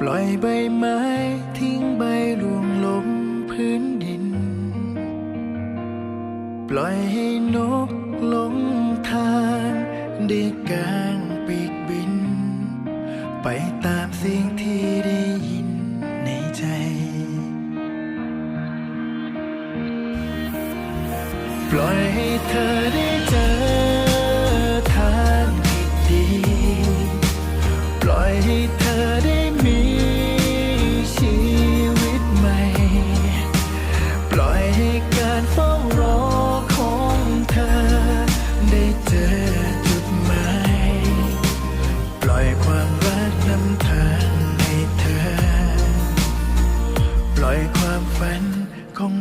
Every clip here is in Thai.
ปล่อยใบไม้ทิ้งใบร่วงลงพื้นดิน ปล่อยให้นกหลงทางได้กลางปีกบิน ไปตามเสียงที่ได้ยินในใจ ปล่อยให้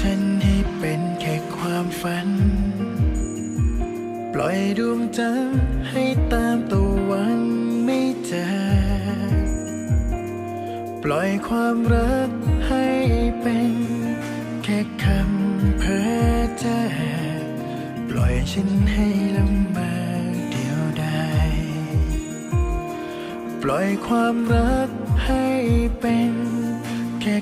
ฉันให้เป็นแค่ความฝัน ปล่อยดวงจันทร์ให้ตามตะวันไม่เจอ ปล่อยความรักให้เป็น แค่คำเพ้อเจ้อปล่อยฉันให้ละเมอเดียวดายปล่อยความรักให้เป็น แค่